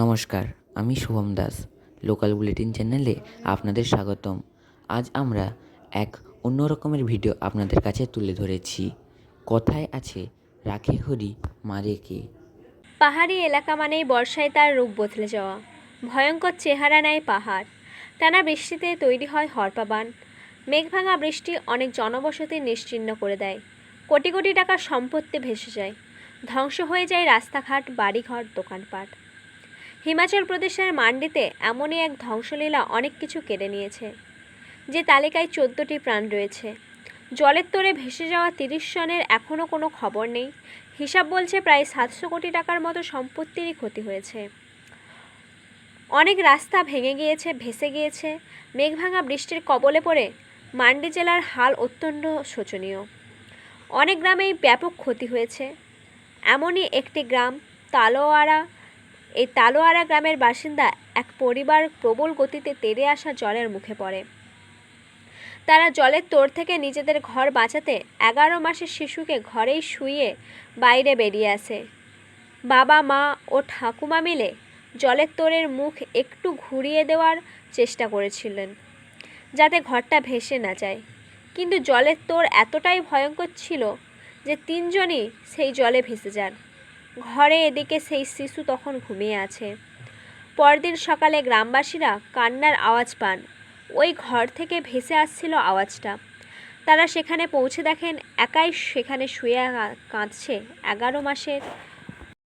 নমস্কার, আমি Shubham Das, local bulletin চ্যানেলে আপনাদের স্বাগতম। আজ আমরা এক অন্য রকমের ভিডিও আপনাদের কাছে তুলে ধরেছি। কথায় আছে, রাখে হরি, মারে কে? পাহাড়ি এলাকা মানেই বর্ষায় তার রূপ বদলে যাওয়া। ভয়ঙ্কর চেহারা নেয় পাহাড়। টানা বৃষ্টিতে তৈরি হয় হরপাবান। মেঘভাঙা বৃষ্টি অনেক জনবসতি নিশ্চিহ্ন করে দেয়। কোটি কোটি টাকার সম্পত্তি ভেসে যায়। ধ্বংস হয়ে যায় রাস্তাঘাট, বাড়িঘর, দোকানপাট। হিমাচল প্রদেশের মান্ডিতে এমনই এক ধ্বংসলীলা অনেক কিছু কেড়ে নিয়েছে, যে তালিকায় চোদ্দোটি প্রাণ রয়েছে। জলের তোরে ভেসে যাওয়া তিরিশ জনের এখনও কোনো খবর নেই। হিসাব বলছে প্রায় সাতশো কোটি টাকার মতো সম্পত্তিরই ক্ষতি হয়েছে। অনেক রাস্তা ভেঙে গিয়েছে, ভেসে গিয়েছে। মেঘভাঙা বৃষ্টির কবলে পড়ে মান্ডি জেলার হাল অত্যন্ত শোচনীয়। অনেক গ্রামেই ব্যাপক ক্ষতি হয়েছে। এমনই একটি গ্রাম, তালোয়ারা এই তালোয়ারা গ্রামের বাসিন্দা এক পরিবার প্রবল গতিতে তেড়ে আসা জলের মুখে পড়ে। তারা জলের তোর থেকে নিজেদের ঘর বাঁচাতে এগারো মাসের শিশুকে ঘরেই শুয়ে বাইরে বেরিয়ে আসে। বাবা, মা ও ঠাকুমা মিলে জলের তোরের মুখ একটু ঘুরিয়ে দেওয়ার চেষ্টা করেছিলেন, যাতে ঘরটা ভেসে না যায়। কিন্তু জলের তোর এতটাই ভয়ঙ্কর ছিল যে তিনজনই সেই জলে ভেসে যান। ঘরে এদিকে সেই শিশু তখন ঘুমিয়ে আছে। পরদিন সকালে গ্রামবাসীরা কান্নার আওয়াজ পান। ওই ঘর থেকে ভেসে আসছিল আওয়াজটা। তারা সেখানে পৌঁছে দেখেন, একাই সেখানে শুয়ে কাঁদছে। এগারো মাসের